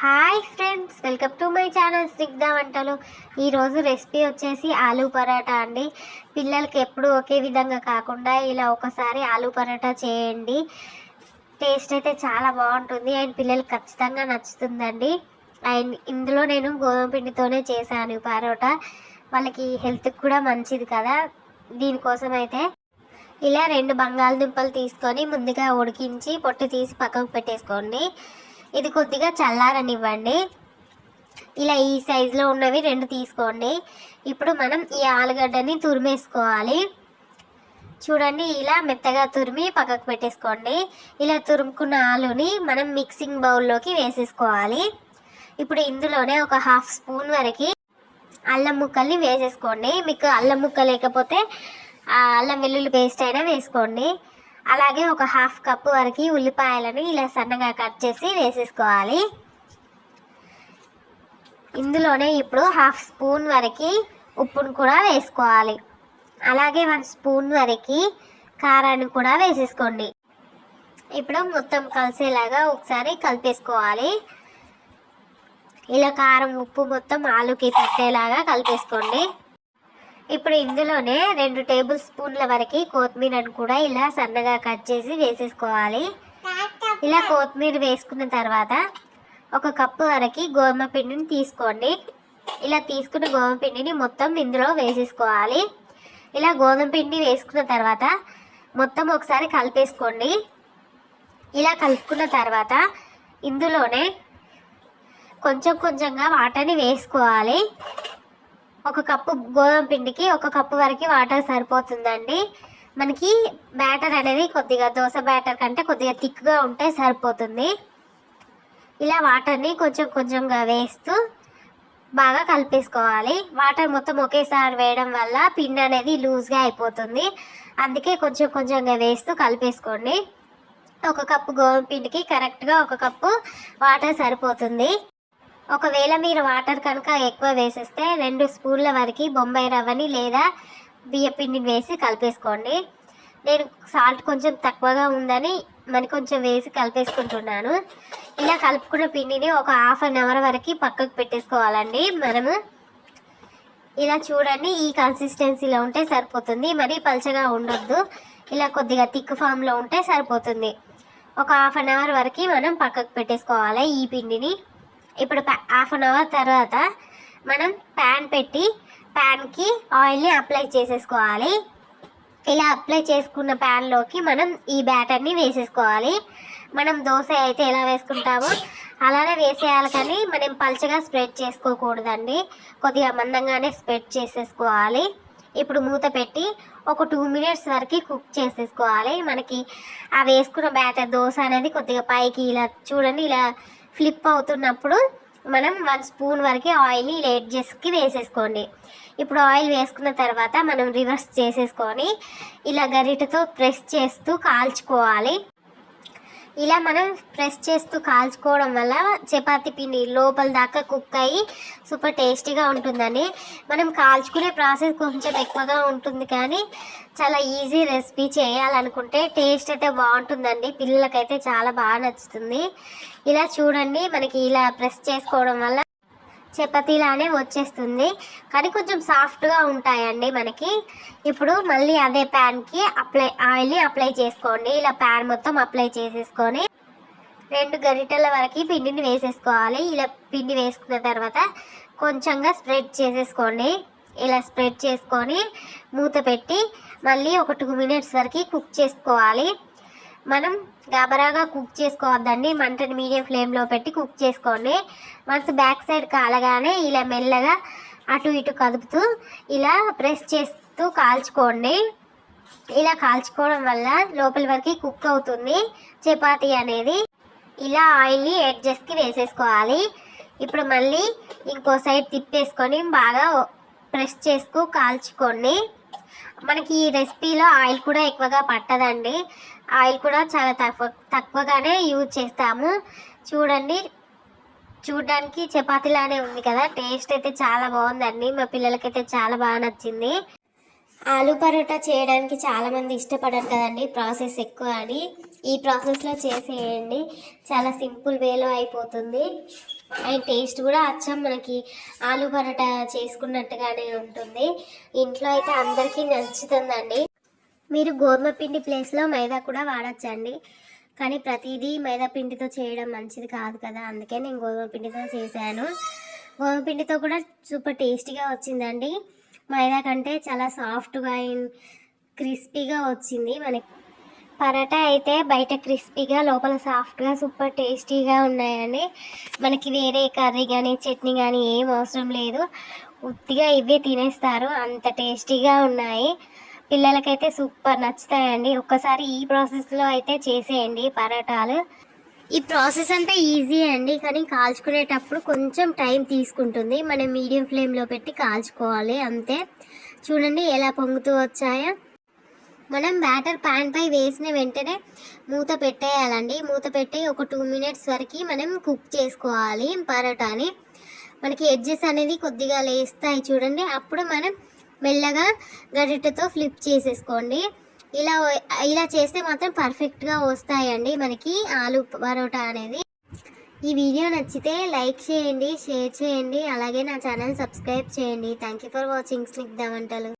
Hi friends welcome to my channel Snigdha వంటలు ఈరోజు recipe వచ్చేసి ఆలూ పరాటా అండి. పిల్లలకి ఎప్పుడు ఒకే విధంగా కాకుండా ఇలా ఒకసారి ఆలూ పరాటా చేయండి. టేస్ట్ అయితే చాలా బాగుంటుంది. అండ్ పిల్లలకి ఖచ్చితంగా నచ్చుతుందండి. అండ్ ఇందులో నేను గోధుమ పిండితోనే చేశాను పరోటా. వాళ్ళకి హెల్త్కి కూడా మంచిది కదా. దీనికోసం అయితే ఇలా రెండు బంగాళదుంపలు తీసుకొని ముందుగా ఉడికించి పొట్టు తీసి పక్కకు పెట్టేసుకోండి. ఇది కొద్దిగా చల్లారనివ్వండి. ఇలా ఈ సైజులో ఉన్నవి రెండు తీసుకోండి. ఇప్పుడు మనం ఈ ఆలుగడ్డని తురిమేసుకోవాలి. చూడండి ఇలా మెత్తగా తురిమి పక్కకు పెట్టేసుకోండి. ఇలా తురుముకున్న ఆలుని మనం మిక్సింగ్ బౌల్లోకి వేసేసుకోవాలి. ఇప్పుడు ఇందులోనే ఒక హాఫ్ స్పూన్ వరకు అల్లం ముక్కల్ని వేసేసుకోండి. మీకు అల్లం ముక్క లేకపోతే ఆ అల్లం వెల్లుల్లి పేస్ట్ అయినా వేసుకోండి. అలాగే ఒక హాఫ్ కప్పు వరకు ఉల్లిపాయలను ఇలా సన్నగా కట్ చేసి వేసేసుకోవాలి. ఇందులోనే ఇప్పుడు హాఫ్ స్పూన్ వరకు ఉప్పును కూడా వేసుకోవాలి. అలాగే వన్ స్పూన్ వరకు కారాన్ని కూడా వేసేసుకోండి. ఇప్పుడు మొత్తం కలిసేలాగా ఒకసారి కలిపేసుకోవాలి. ఇలా కారం ఉప్పు మొత్తం ఆలుకి పట్టేలాగా కలిపేసుకోండి. ఇప్పుడు ఇందులోనే రెండు టేబుల్ స్పూన్ల వరకు కొత్తిమీరను కూడా ఇలా సన్నగా కట్ చేసి వేసేసుకోవాలి. ఇలా కొత్తిమీర వేసుకున్న తర్వాత ఒక కప్పు వరకు గోధుమ పిండిని తీసుకోండి. ఇలా తీసుకున్న గోధుమ పిండిని మొత్తం ఇందులో వేసేసుకోవాలి. ఇలా గోధుమ పిండి వేసుకున్న తర్వాత మొత్తం ఒకసారి కలిపేసుకోండి. ఇలా కలుపుకున్న తర్వాత ఇందులోనే కొంచెం కొంచెంగా వాటర్ని వేసుకోవాలి. ఒక కప్పు గోధుమ పిండికి ఒక కప్పు వరకు వాటర్ సరిపోతుందండి. మనకి బ్యాటర్ అనేది కొద్దిగా దోశ బ్యాటర్ కంటే కొద్దిగా థిక్గా ఉంటే సరిపోతుంది. ఇలా వాటర్ని కొంచెం కొంచెంగా వేస్తూ బాగా కలిపేసుకోవాలి. వాటర్ మొత్తం ఒకేసారి వేయడం వల్ల పిండి అనేది లూజ్గా అయిపోతుంది. అందుకే కొంచెం కొంచెంగా వేస్తూ కలిపేసుకోండి. ఒక కప్పు గోధుమ పిండికి కరెక్ట్గా ఒక కప్పు వాటర్ సరిపోతుంది. ఒకవేళ మీరు వాటర్ కనుక ఎక్కువ వేసేస్తే రెండు స్పూన్ల వరకు బొంబాయి రవ్వని లేదా బియ్య పిండిని వేసి కలిపేసుకోండి. నేను సాల్ట్ కొంచెం తక్కువగా ఉందని మరి కొంచెం వేసి కలిపేసుకుంటున్నాను. ఇలా కలుపుకున్న పిండిని ఒక హాఫ్ అన్ అవర్ వరకు పక్కకు పెట్టేసుకోవాలండి మనము. ఇలా చూడండి ఈ కన్సిస్టెన్సీలో ఉంటే సరిపోతుంది. మరీ పలచగా ఉండొద్దు. ఇలా కొద్దిగా థిక్ ఫామ్లో ఉంటే సరిపోతుంది. ఒక హాఫ్ అన్ అవర్ వరకు మనం పక్కకు పెట్టేసుకోవాలి ఈ పిండిని. ఇప్పుడు హాఫ్ అన్ అవర్ తర్వాత మనం ప్యాన్ పెట్టి ప్యాన్కి ఆయిల్ని అప్లై చేసేసుకోవాలి. ఇలా అప్లై చేసుకున్న ప్యాన్లోకి మనం ఈ బ్యాటర్ని వేసేసుకోవాలి. మనం దోశ అయితే ఎలా వేసుకుంటామో అలానే వేసేయాలి కానీ మనం పల్చగా స్ప్రెడ్ చేసుకోకూడదండి. కొద్దిగా మందంగానే స్ప్రెడ్ చేసేసుకోవాలి. ఇప్పుడు మూత పెట్టి ఒక టూ మినిట్స్ వరకు కుక్ చేసేసుకోవాలి. మనకి ఆ వేసుకున్న బ్యాటర్ దోశ అనేది కొద్దిగా పైకి ఇలా చూడండి ఇలా ఫ్లిప్ అవుతున్నప్పుడు మనం వన్ స్పూన్ వరకు ఆయిల్ని లేట్ ఎడ్జెస్కి వేసేసుకోండి. ఇప్పుడు ఆయిల్ వేసుకున్న తర్వాత మనం రివర్స్ చేసేసుకొని ఇలా గరిటతో ప్రెస్ చేస్తూ కాల్చుకోవాలి. ఇలా మనం ప్రెస్ చేస్తూ కాల్చుకోవడం వల్ల చపాతీ పిండి లోపల దాకా కుక్ అయ్యి సూపర్ టేస్టీగా ఉంటుందని మనం కాల్చుకునే ప్రాసెస్ కొంచెం ఎక్కువగా ఉంటుంది కానీ చాలా ఈజీ రెసిపీ చేయాలనుకుంటే టేస్ట్ అయితే బాగుంటుందండి. పిల్లలకైతే చాలా బాగా నచ్చుతుంది. ఇలా చూడండి మనకి ఇలా ప్రెస్ చేసుకోవడం వల్ల చపాతీలానే వచ్చేస్తుంది. కానీ కొంచెం సాఫ్ట్గా ఉంటాయండి మనకి. ఇప్పుడు మళ్ళీ అదే ప్యాన్కి అప్లై ఆయిల్ని అప్లై చేసుకోండి. ఇలా ప్యాన్ మొత్తం అప్లై చేసేసుకొని రెండు గరిటెల వరకు పిండిని వేసేసుకోవాలి. ఇలా పిండి వేసుకున్న తర్వాత కొంచెంగా స్ప్రెడ్ చేసేసుకోండి. ఇలా స్ప్రెడ్ చేసుకొని మూత పెట్టి మళ్ళీ ఒక టూ మినిట్స్ వరకు కుక్ చేసుకోవాలి. మనం గాబరాగా కుక్ చేసుకోవద్దండి. మంటని మీడియం ఫ్లేమ్లో పెట్టి కుక్ చేసుకోండి. మనసు బ్యాక్ సైడ్ కాలగానే ఇలా మెల్లగా అటు ఇటు కదుపుతూ ఇలా ప్రెస్ చేస్తూ కాల్చుకోండి. ఇలా కాల్చుకోవడం వల్ల లోపల వరకు కుక్ అవుతుంది. చపాతీ అనేది ఇలా ఆయిల్ని ఎడ్జెస్కి వేసేసుకోవాలి. ఇప్పుడు మళ్ళీ ఇంకో సైడ్ తిప్పేసుకొని బాగా ప్రెస్ చేసుకు కాల్చుకోండి. మనకి ఈ రెసిపీలో ఆయిల్ కూడా ఎక్కువగా పట్టదండి. ఆయిల్ కూడా చాలా తక్కువ తక్కువగానే యూజ్ చేస్తాము. చూడండి చూడడానికి చపాతీలానే ఉంది కదా. టేస్ట్ అయితే చాలా బాగుందండి. మా పిల్లలకైతే చాలా బాగా నచ్చింది. ఆలు పరోటా చేయడానికి చాలామంది ఇష్టపడరు కదండి. ప్రాసెస్ ఎక్కువ అని. ఈ ప్రాసెస్లో చేసేయండి. చాలా సింపుల్ వేలో అయిపోతుంది. అండ్ టేస్ట్ కూడా అచ్చం. మనకి ఆలు పరోటా చేసుకున్నట్టుగానే ఉంటుంది. ఇంట్లో అయితే అందరికీ నచ్చుతుందండి. మీరు గోధుమ పిండి ప్లేస్లో మైదా కూడా వాడచ్చండి. కానీ ప్రతిదీ మైదా పిండితో చేయడం మంచిది కాదు కదా. అందుకే నేను గోధుమ పిండితో చేశాను. గోధుమ పిండితో కూడా సూపర్ టేస్టీగా వచ్చిందండి. మైదా కంటే చాలా సాఫ్ట్గా అండ్ క్రిస్పీగా వచ్చింది. మనకి పరోటా అయితే బయట క్రిస్పీగా లోపల సాఫ్ట్గా సూపర్ టేస్టీగా ఉన్నాయండి మనకి వేరే కర్రీ కానీ చట్నీ కానీ ఏం అవసరం లేదు. ఉత్తిగా ఇవే తినేస్తారు. అంత టేస్టీగా ఉన్నాయి. పిల్లలకైతే సూపర్ నచ్చుతాయండి. ఒక్కసారి ఈ ప్రాసెస్లో అయితే చేసేయండి పరోటాలు. ఈ ప్రాసెస్ అంతా ఈజీ అండి. కానీ కాల్చుకునేటప్పుడు కొంచెం టైం తీసుకుంటుంది. మనం మీడియం ఫ్లేమ్లో పెట్టి కాల్చుకోవాలి అంతే. చూడండి ఎలా పొంగుతూ వచ్చాయో. మనం బ్యాటర్ ప్యాన్ పై వేసిన వెంటనే మూత పెట్టేయాలండి. మూత పెట్టి ఒక టూ మినిట్స్ వరకు మనం కుక్ చేసుకోవాలి పరోటాని. మనకి ఎడ్జెస్ అనేది కొద్దిగా లేస్తాయి చూడండి. అప్పుడు మనం మెల్లగా గరిటెతో ఫ్లిప్ చేసేసుకోండి. ఇలా ఇలా చేస్తే మాత్రం పర్ఫెక్ట్గా వస్తాయండి మనకి ఆలు పరోటా అనేది. ఈ వీడియో నచ్చితే లైక్ చేయండి షేర్ చేయండి అలాగే నా ఛానల్ సబ్స్క్రైబ్ చేయండి. Thank you for watching. Snigdha వంటలు.